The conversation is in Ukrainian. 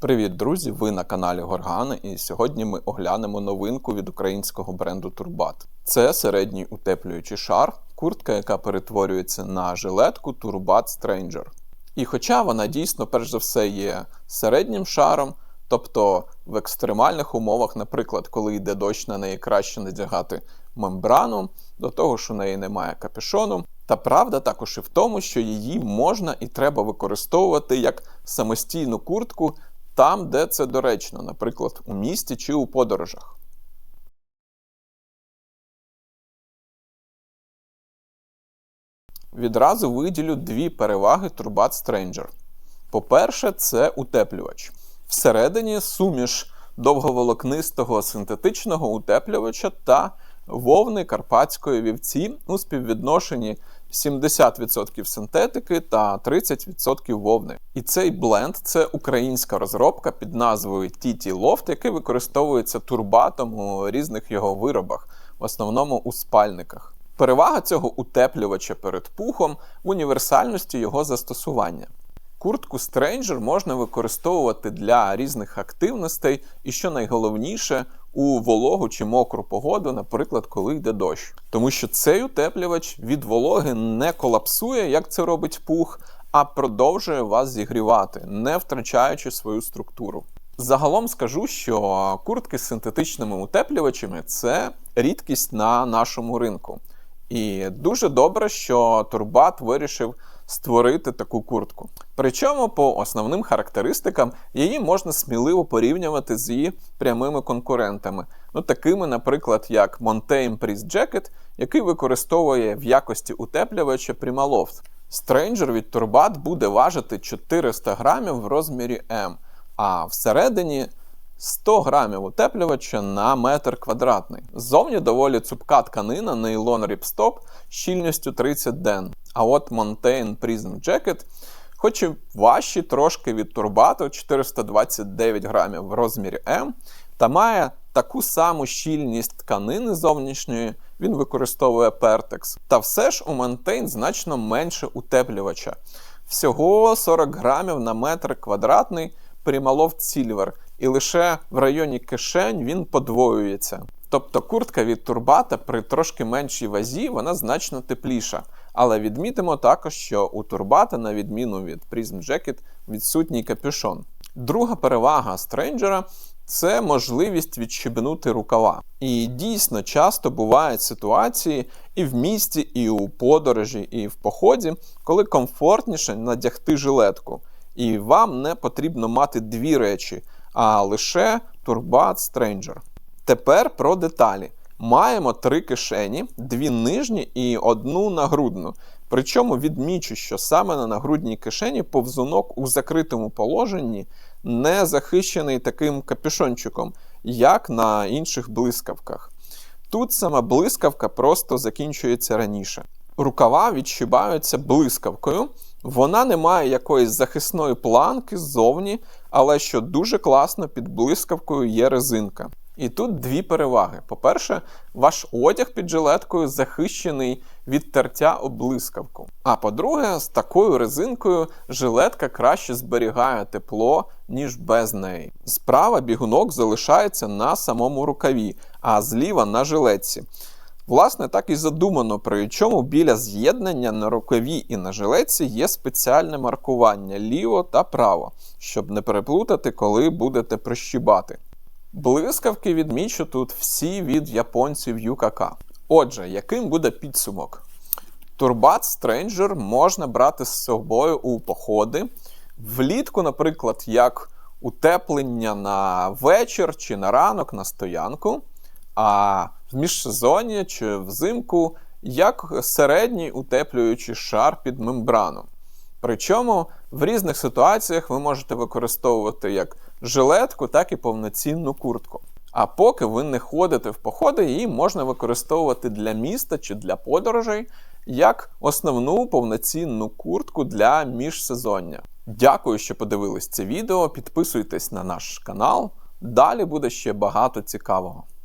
Привіт, друзі! Ви на каналі Горгани, і сьогодні ми оглянемо новинку від українського бренду Турбат. Це середній утеплюючий шар, куртка, яка перетворюється на жилетку Turbat Stranger. І хоча вона дійсно, перш за все, є середнім шаром, тобто в екстремальних умовах, наприклад, коли йде дощ, на неї краще надягати мембрану, до того ж у неї немає капюшону. Та правда також і в тому, що її можна і треба використовувати як самостійну куртку там, де це доречно, наприклад, у місті чи у подорожах. Відразу виділю дві переваги Turbat Stranger. По-перше, це утеплювач. Всередині суміш довговолокнистого синтетичного утеплювача та вовни карпатської вівці у співвідношенні 70% синтетики та 30% вовни. І цей бленд це українська розробка під назвою TT Loft, який використовується турбатом у різних його виробах, в основному у спальниках. Перевага цього утеплювача перед пухом в універсальності його застосування. Куртку Stranger можна використовувати для різних активностей, і що найголовніше, у вологу чи мокру погоду, наприклад, коли йде дощ. Тому що цей утеплювач від вологи не колапсує, як це робить пух, а продовжує вас зігрівати, не втрачаючи свою структуру. Загалом скажу, що куртки з синтетичними утеплювачами це рідкість на нашому ринку. І дуже добре, що Турбат вирішив створити таку куртку. Причому, по основним характеристикам, її можна сміливо порівнювати з її прямими конкурентами, ну такими, наприклад, як Montaigne Priest Jacket, який використовує в якості утеплювача Primaloft. Stranger від Turbat буде важити 400 грамів в розмірі М, а всередині 100 грамів утеплювача на метр квадратний. Ззовні доволі цупка тканина нейлон ріпстоп щільністю 30 ден. А от Montaigne Prism Jacket, хоч і важчий трошки від турбату 429 грамів в розмірі М, та має таку саму щільність тканини зовнішньої, він використовує Pertex. Та все ж у Montaigne значно менше утеплювача. Всього 40 грамів на метр квадратний Primaloft Silver, і лише в районі кишень він подвоюється. Тобто куртка від турбата при трошки меншій вазі вона значно тепліша. Але відмітимо також, що у турбата, на відміну від Prism Jacket, відсутній капюшон. Друга перевага стренджера це можливість відщебнути рукава. І дійсно часто бувають ситуації і в місті, і у подорожі, і в поході, коли комфортніше надягти жилетку. І вам не потрібно мати дві речі, а лише Turbat Stranger. Тепер про деталі. Маємо три кишені, дві нижні і одну нагрудну. Причому відмічу, що саме на нагрудній кишені повзунок у закритому положенні не захищений таким капюшончиком, як на інших блискавках. Тут сама блискавка просто закінчується раніше. Рукава відщибаються блискавкою. Вона не має якоїсь захисної планки ззовні, але що дуже класно, під блискавкою є резинка. І тут дві переваги. По-перше, ваш одяг під жилеткою захищений від тертя об блискавку. А по-друге, з такою резинкою жилетка краще зберігає тепло, ніж без неї. Справа бігунок залишається на самому рукаві, а зліва на жилетці. Власне, так і задумано, причому біля з'єднання на рукаві і на жилетці є спеціальне маркування ліво та право, щоб не переплутати, коли будете прищібати. Блискавки відмічу тут всі від японців ЮКК. Отже, яким буде підсумок? Турбат Stranger можна брати з собою у походи. Влітку, наприклад, як утеплення на вечір чи на ранок на стоянку. А в міжсезонні чи взимку як середній утеплюючий шар під мембрану. Причому в різних ситуаціях ви можете використовувати як жилетку, так і повноцінну куртку. А поки ви не ходите в походи, її можна використовувати для міста чи для подорожей як основну повноцінну куртку для міжсезоння. Дякую, що подивились це відео. Підписуйтесь на наш канал. Далі буде ще багато цікавого.